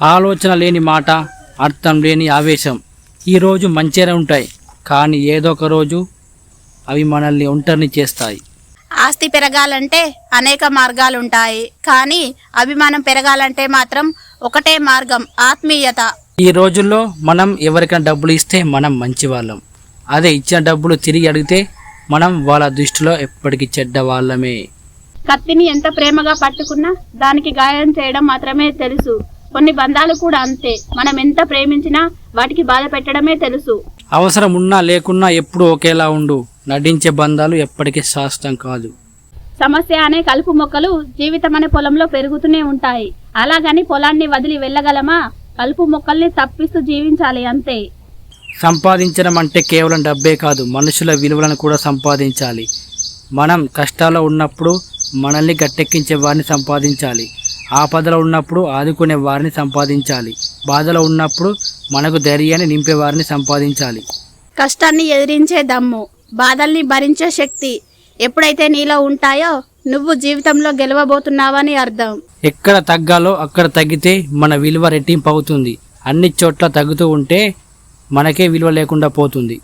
ఆలోచన లేని మాట అర్థం లేని ఆవేశం. ఈరోజు మంచిగానే ఉంటాయి కానీ ఏదో ఒక రోజు అవి మనల్ని ఒంటరిని చేస్తాయి. ఆస్తి పెరగాలంటే అనేక మార్గాలుంటాయి కానీ అభిమానం పెరగాలంటే మాత్రం ఒకటే మార్గం ఆత్మీయత. ఈ రోజుల్లో మనం ఎవరికైనా డబ్బులు ఇస్తే మనం మంచి వాళ్ళం అదే ఇచ్చిన డబ్బులు తిరిగి అడిగితే మనం వాళ్ళ దృష్టిలో ఎప్పటికీ చెడ్డ వాళ్ళమే కత్తిని ఎంత ప్రేమగా పట్టుకున్నా దానికి గాయం చేయడం మాత్రమే తెలుసు. కొన్ని బంధాలు కూడా అంతే. మనం ఎంత ప్రేమించినా వాటికి బాధ పెట్టడమే తెలుసు. అవసరం ఉన్నా లేకున్నా ఎప్పుడూ ఒకేలా ఉండు. నటించే బంధాలు ఎప్పటికీ శాశ్వతం కాదు. సమస్య అనే కలుపు మొక్కలు జీవితం అనే పొలంలో పెరుగుతూనే ఉంటాయి. అలాగని పొలాన్ని వదిలి వెళ్ళగలమా? కలుపు మొక్కల్ని తప్పిస్తూ జీవించాలి అంతే. సంపాదించడం అంటే కేవలం డబ్బే కాదు మనుషుల విలువలను కూడా సంపాదించాలి. మనం కష్టాల్లో ఉన్నప్పుడు మనల్ని గట్టెక్కించే వారిని సంపాదించాలి. ఆపదలో ఉన్నప్పుడు ఆదుకునే వారిని సంపాదించాలి. బాధలో ఉన్నప్పుడు మనకు ధైర్యాన్ని నింపే వారిని సంపాదించాలి. కష్టాన్ని ఎదిరించే దమ్ము బాధల్ని భరించే శక్తి ఎప్పుడైతే నీలో ఉంటాయో నువ్వు జీవితంలో గెలవబోతున్నావని అర్థం. ఎక్కడ తగ్గాలో అక్కడ తగ్గితే మన విలువ రెట్టింపు అవుతుంది అన్ని చోట్ల తగ్గుతూ ఉంటే మనకే విలువ లేకుండా పోతుంది.